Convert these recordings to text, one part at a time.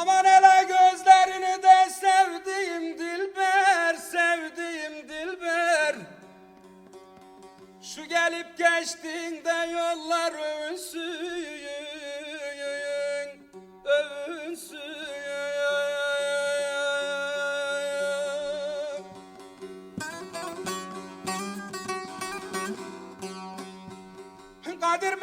Aman hele gözlerini de sevdiğim dilber, sevdiğim dilber. Şu gelip geçtiğinde yollar övünsün, övünsün. Kadir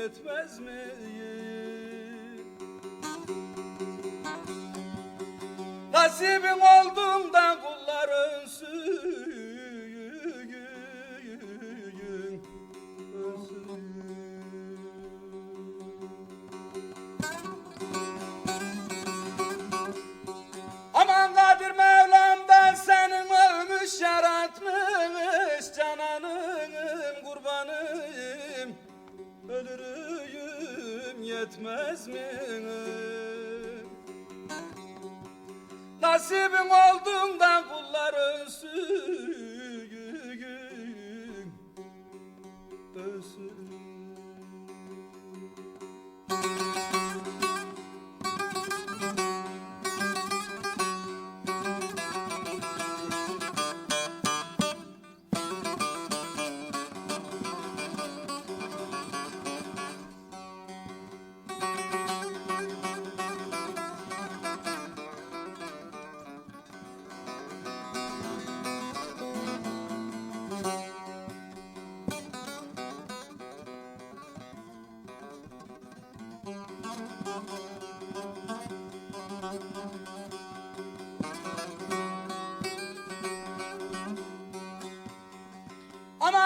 yetmez mi? Nasibin olduğunda Yetmez mi? Nasibin olduğunda kullar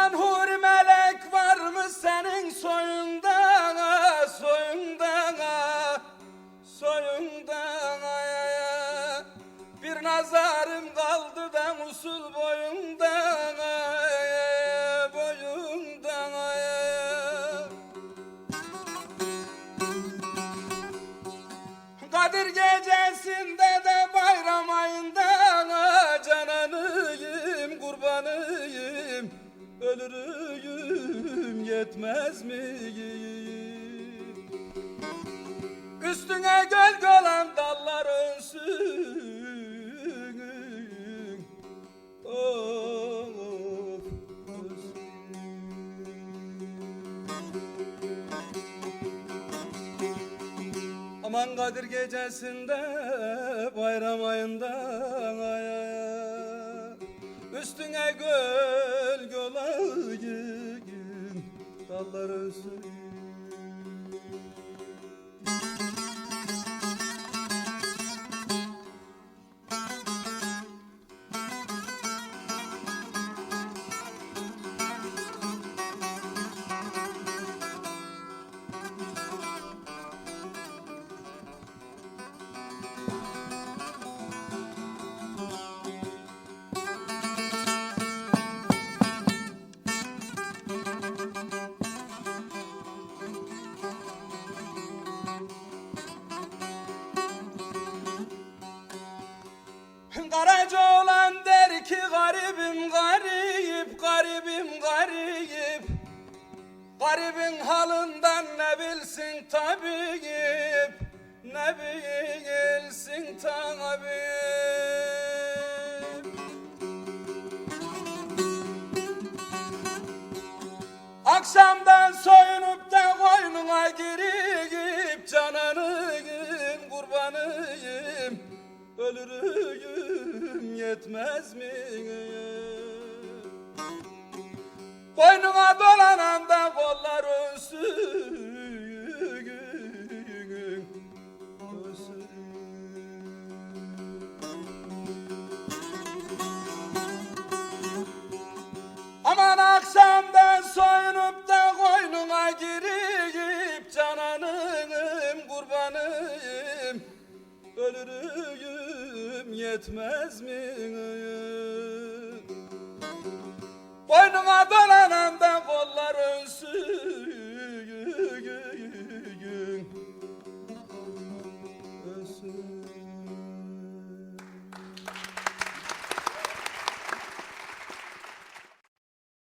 Aman huri melek var mı senin soyunda soyunda soyunda bir nazarım kaldı da usul boyunda boyunda Kadir gecesinde yetmez mi? Üstüne gölge olan dallar ölsün. Aman Kadir gecesinde bayram ayında ay, ay, ay. Üstüne gölge olayım dallar ölsün Karaca olan der ki garibim garip, garibim garip. Garibin halından ne bilsin tabip, ne bilsin tabip? Akşamdan soyunup da koynuna girip cananıyım kurbanıyım ölürüm yetmez mi? Koynuna dolanan da kollar ölsün. Yetmez mi? Boynuma dolanan da kollar ölsün